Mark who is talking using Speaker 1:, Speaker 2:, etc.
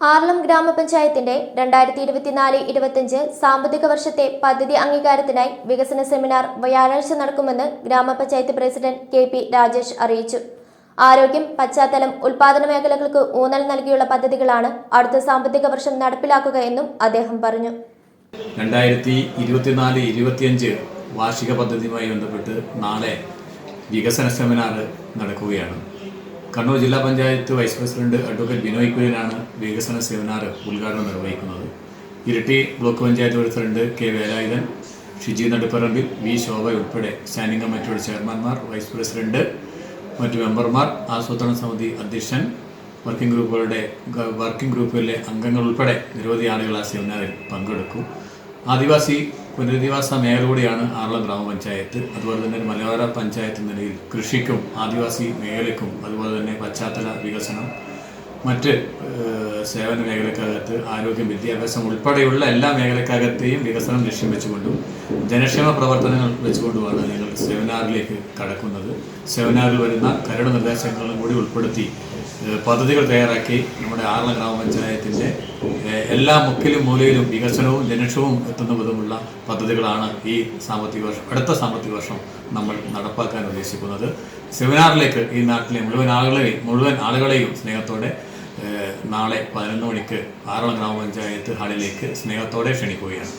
Speaker 1: ആർളം ഗ്രാമപഞ്ചായത്തിന്റെ രണ്ടായിരത്തി ഇരുപത്തിനാല് ഇരുപത്തിയഞ്ച് സാമ്പത്തിക വർഷത്തെ പദ്ധതി അംഗീകാരത്തിനായി വികസന സെമിനാർ വ്യാഴാഴ്ച നടക്കുമെന്ന് ഗ്രാമപഞ്ചായത്ത് പ്രസിഡന്റ് കെ പി രാജേഷ് അറിയിച്ചു. ആരോഗ്യം പശ്ചാത്തലം ഉൽപാദന മേഖലകൾക്ക് ഊന്നൽ നൽകിയുള്ള പദ്ധതികളാണ് അടുത്ത സാമ്പത്തിക വർഷം നടപ്പിലാക്കുക എന്നും അദ്ദേഹം പറഞ്ഞു.
Speaker 2: രണ്ടായിരത്തി ഇരുപത്തിനാല് ഇരുപത്തിയഞ്ച് വാർഷിക പദ്ധതിയുമായി ബന്ധപ്പെട്ട് നാളെ വികസന സെമിനാർ നടക്കുകയാണ്. കണ്ണൂർ ജില്ലാ panchayat vice president advocate Binoy കുര്യനാണ് വികസന സെമിനാർ ഉദ്ഘാടനം നിർവഹിക്കുന്നത്. Iritty block panchayat president K Velayudhan Shiji Naduparambil V Shobha ഉൾപ്പെടെ സ്റ്റാൻഡിംഗ് കമ്മിറ്റിയുടെ ചെയർമാൻമാർ വൈസ് പ്രസിഡന്റ് മറ്റു മെമ്പർമാർ ആസൂത്രണ സമിതി അധ്യക്ഷൻ വർക്കിംഗ് ഗ്രൂപ്പുകളുടെ വർക്കിംഗ് ഗ്രൂപ്പിലെ അംഗങ്ങൾ ഉൾപ്പെടെ നിരവധി ആളുകൾ ആ സെമിനാറിൽ പങ്കെടുക്കും. ആദിവാസി പുനരധിവാസ മേഖല കൂടിയാണ് ആറളം ഗ്രാമപഞ്ചായത്ത് അതുപോലെ തന്നെ മലയോര പഞ്ചായത്ത് നിലയിൽ കൃഷിക്കും ആദിവാസി മേഖലയ്ക്കും അതുപോലെ തന്നെ പശ്ചാത്തല വികസനം മറ്റ് സേവന മേഖലക്കകത്ത് ആരോഗ്യം വിദ്യാഭ്യാസം ഉൾപ്പെടെയുള്ള എല്ലാ മേഖലക്കകത്തെയും വികസനം ലക്ഷ്യം വെച്ചുകൊണ്ടും ജനക്ഷേമ പ്രവർത്തനങ്ങൾ വെച്ചുകൊണ്ടുമാണ് നിങ്ങൾ സെമിനാറിലേക്ക് കടക്കുന്നത്. സെമിനാറിൽ വരുന്ന കരട് നിർദ്ദേശങ്ങളും കൂടി ഉൾപ്പെടുത്തി പദ്ധതികൾ തയ്യാറാക്കി നമ്മുടെ ആറള ഗ്രാമപഞ്ചായത്തിന്റെ എല്ലാ മുക്കിലും മൂലയിലും വികസനവും ജനക്ഷവും എത്തുന്ന വിധമുള്ള പദ്ധതികളാണ് ഈ സാമ്പത്തിക വർഷം അടുത്ത സാമ്പത്തിക വർഷം നമ്മൾ നടപ്പാക്കാൻ ഉദ്ദേശിക്കുന്നത്. സെമിനാറിലേക്ക് ഈ നാട്ടിലെ മുഴുവൻ ആളുകളെയും മുഴുവൻ ആളുകളെയും സ്നേഹത്തോടെ നാളെ പതിനൊന്ന് മണിക്ക് ആറളം ഗ്രാമപഞ്ചായത്ത് ഹാളിലേക്ക് സ്നേഹത്തോടെ ക്ഷണിക്കുകയാണ്.